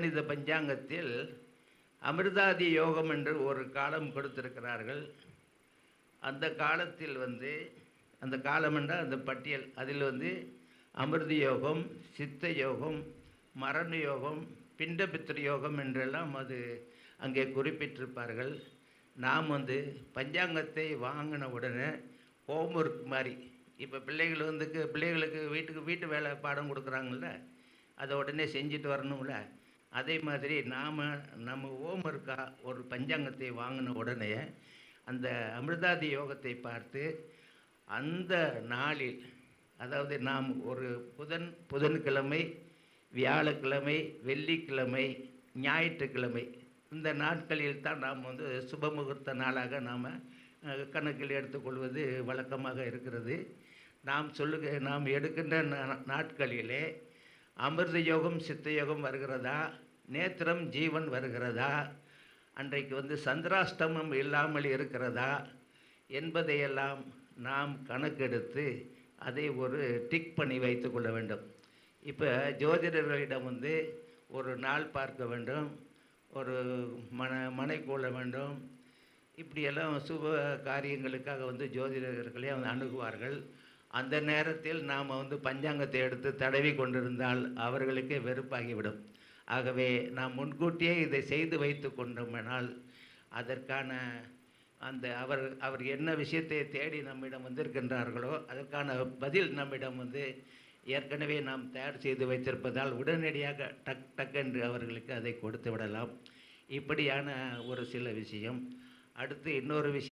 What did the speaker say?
கணித பஞ்சாங்கத்தில் அமிர்தாதி யோகம் என்று ஒரு காலம் கொடுத்திருக்கிறார்கள். அந்த காலத்தில் வந்து அந்த காலம் என்றால் அந்த பட்டியல் அதில் வந்து அமிர்த யோகம் சித்த யோகம் மரண யோகம் பிண்டபித்திர யோகம் என்றெல்லாம் அது அங்கே குறிப்பிட்டிருப்பார்கள். நாம் வந்து பஞ்சாங்கத்தை வாங்கின உடனே ஹோம்ஒர்க் மாதிரி இப்போ பிள்ளைகள் வந்து பிள்ளைகளுக்கு வீட்டுக்கு வீட்டு வேலை பாடம் கொடுக்குறாங்கல்ல அதை உடனே செஞ்சுட்டு வரணும்ல. அதே மாதிரி நாம் நம்ம ஹோம்ஒர்க்காக ஒரு பஞ்சாங்கத்தை வாங்கின உடனே அந்த அமிர்தாதி யோகத்தை பார்த்து அந்த நாளில் அதாவது நாம் ஒரு புதன் புதன்கிழமை வியாழக்கிழமை வெள்ளிக்கிழமை ஞாயிற்றுக்கிழமை இந்த நாட்களில் தான் நாம் வந்து சுபமுகூர்த்த நாளாக நாம் கணக்கில் எடுத்துக்கொள்வது வழக்கமாக இருக்கிறது. நாம் சொல்லுக நாம் எடுக்கின்ற நா- நாட்களிலே அமிர்த யோகம் சித்த யோகம் வருகிறதா? நேத்திரம் ஜீவன் வருகிறதா? அன்றைக்கு வந்து சந்திராஷ்டமம் இல்லாமல் இருக்கிறதா? என்பதையெல்லாம் நாம் கணக்கெடுத்து அதை ஒரு டிக் பண்ணி வைத்து கொள்ள வேண்டும். இப்போ ஜோதிடர்களிடம் வந்து ஒரு நாள் பார்க்க வேண்டும் ஒரு மன மனை கொள்ள வேண்டும். இப்படியெல்லாம் சுப காரியங்களுக்காக வந்து ஜோதிடர்களே வந்து அணுகுவார்கள். அந்த நேரத்தில் நாம் வந்து பஞ்சாங்கத்தை எடுத்து தடவி கொண்டிருந்தால் அவர்களுக்கே வெறுப்பாகிவிடும். ஆகவே நாம் முன்கூட்டியே இதை செய்து வைத்து கொண்டோமெனால் அதற்கான அந்த அவர் அவர் என்ன விஷயத்தை தேடி நம்மிடம் வந்திருக்கின்றார்களோ அதற்கான பதில் நம்மிடம் வந்து ஏற்கனவே நாம் தயார் செய்து வைத்திருப்பதால் உடனடியாக டக் டக் என்று அவர்களுக்கு அதை கொடுத்து விடலாம். இப்படியான ஒரு சில விஷயம். அடுத்து இன்னொரு விஷயம்.